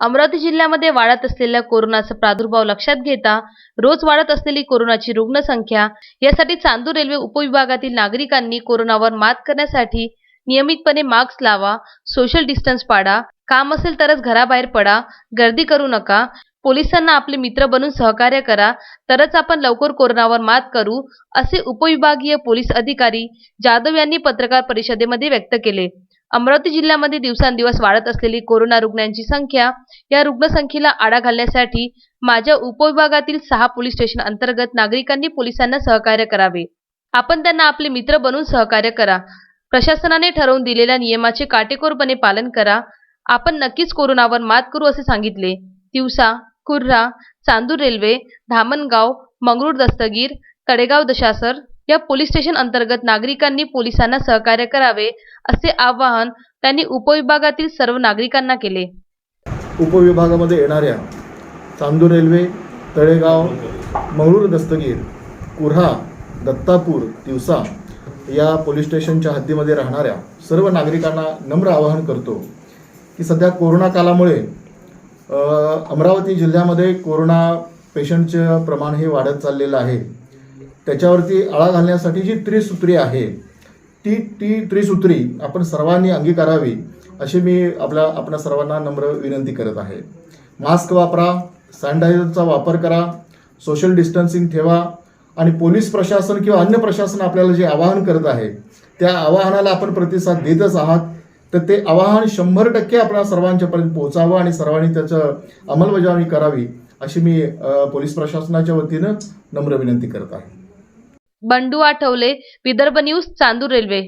अमरावती जिल्ह्यामध्ये वाढत असलेल्या कोरोनाचा प्रादुर्भाव लक्षात घेता रोज वाढत असलेली कोरोनाची रुग्णसंख्या यासाठी चांदूर रेल्वे उपविभागातील नागरिकांनी कोरोनावर मात करण्यासाठी नियमितपणे मास्क लावा सोशल डिस्टन्स पाळा काम असेल तरच घराबाहेर पडा गर्दी करू नका पोलिसांना आपले मित्र बनून सहकार्य करा तरच आपण लवकर कोरोनावर मात करू असे उपविभागीय पोलीस अधिकारी जाधव यांनी पत्रकार परिषदेमध्ये व्यक्त केले. अमरावती जिल्ह्यामध्ये दिवसांदिवस वाढत असलेली कोरोना रुग्णांची संख्या या रुग्णसंख्येला आळा घालण्यासाठी माझ्या उपविभागातील सहा पोलीस स्टेशन अंतर्गत नागरिकांनी पोलिसांना सहकार्य करावे. आपण त्यांना आपले मित्र बनून सहकार्य करा. प्रशासनाने ठरवून दिलेल्या नियमाचे काटेकोरपणे पालन करा. आपण नक्कीच कोरोनावर मात करू असे सांगितले. तिवसा कुर्रा चांदूर रेल्वे धामणगाव मंगरूळ दस्तगीर तडेगाव दशासर या पोलीस स्टेशन अंतर्गत नागरिकांनी पोलिसांना सहकार्य करावे असे आवाहन त्यांनी उपविभागातील सर्व नागरिकांना केले. उपविभागामध्ये येणाऱ्या चांदूर रेल्वे तळेगाव मंगळूर दस्तगीर कुऱ्हा दत्तापूर दिवसा या पोलीस स्टेशनच्या हद्दीमध्ये राहणाऱ्या सर्व नागरिकांना नम्र आवाहन करतो की सध्या कोरोना कालामुळे अमरावती जिल्ह्यामध्ये कोरोना पेशंटचं प्रमाण हे वाढत चाललेलं आहे. त्याच्यावरती आळा घालण्यासाठी जी त्रिसूत्री आहे ती ती त्रिसूत्री आपण सर्वांनी अंगीकारावी अशी मी आपल्या आपल्या सर्वांना नम्र विनंती करत आहे. मास्क वापरा सॅनिटायझरचा वापर करा सोशल डिस्टन्सिंग ठेवा आणि पोलीस प्रशासन किंवा अन्य प्रशासन आपल्याला जे आवाहन करत आहे त्या आवाहनाला आपण प्रतिसाद देतच आहात. तर ते आवाहन शंभर टक्के आपल्या सर्वांच्यापर्यंत पोहोचावं आणि सर्वांनी त्याचं अंमलबजावणी करावी अशी मी पोलीस प्रशासनाच्या वतीनं नम्र विनंती करत आहे. Bandu Athawale Vidarbha news Chandur Railway